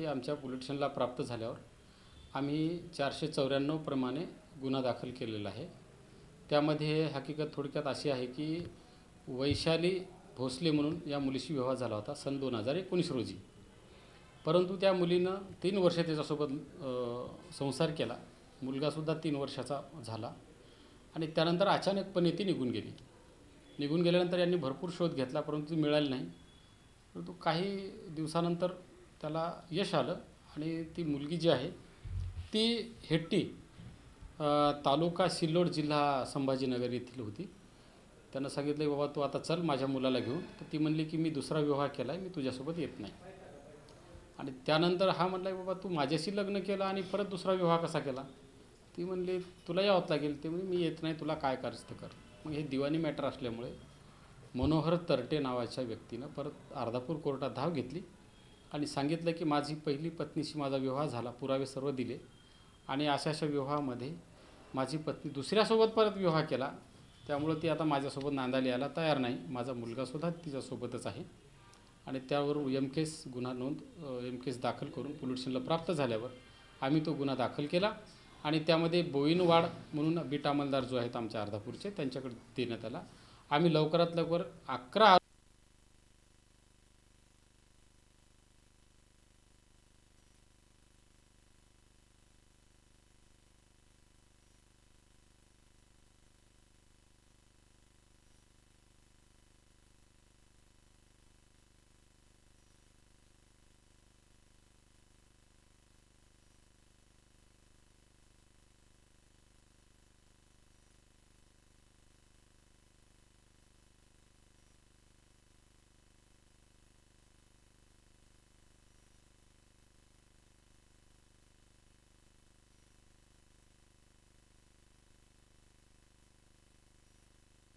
ते आमच्या पोलिटिशनला प्राप्त झाल्यावर आम्ही चारशे चौऱ्याण्णव प्रमाणे गुन्हा दाखल केलेला आहे. त्यामध्ये हकीकत थोडक्यात अशी आहे की वैशाली भोसले म्हणून या मुलीशी विवाह झाला होता सन दोन हजार एकोणीस रोजी. परंतु त्या मुलीनं तीन वर्ष त्याच्यासोबत संसार केला. मुलगासुद्धा तीन वर्षाचा झाला आणि त्यानंतर अचानकपणे ती निघून गेली. निघून गेल्यानंतर यांनी भरपूर शोध घेतला परंतु ती मिळाली नाही. परंतु काही दिवसानंतर त्याला यश आलं आणि ती मुलगी जी आहे ती हेट्टी तालुका सिल्लोड जिल्हा संभाजीनगर येथील होती. त्यांना सांगितलं की बाबा तू आता चल माझ्या मुलाला घेऊन. तर ती म्हणली की मी दुसरा विवाह केला आहे मी तुझ्यासोबत येत नाही. आणि त्यानंतर हा म्हणला की बाबा तू माझ्याशी लग्न केलं आणि परत दुसरा विवाह कसा केला? ती म्हणली तुला यावंच लागेल ते म्हणजे मी येत नाही तुला काय करस्त कर. मग हे दिवाणी मॅटर असल्यामुळे मनोहर तरटे नावाच्या व्यक्तीनं परत अर्धापूर कोर्टात धाव घेतली. आणि सांगितलं की माझी पहिली पत्नीशी माझा विवाह झाला पुरावे सर्व दिले. आणि अशा अशा विवाहामध्ये माझी पत्नी दुसऱ्यासोबत परत विवाह केला. त्यामुळं ती आता माझ्यासोबत नांदायला यायला तयार नाही. माझा मुलगासुद्धा तिच्यासोबतच आहे. आणि त्यावर एम केस गुन्हा नोंद एम केस दाखल करून पोल्युशनला प्राप्त झाल्यावर आम्ही तो गुन्हा दाखल केला. आणि त्यामध्ये बोईनवाड म्हणून बीट अंमलदार जो आहेत आमच्या अर्धापूरचे त्यांच्याकडे देण्यात आला. आम्ही लवकरात लवकर अकरा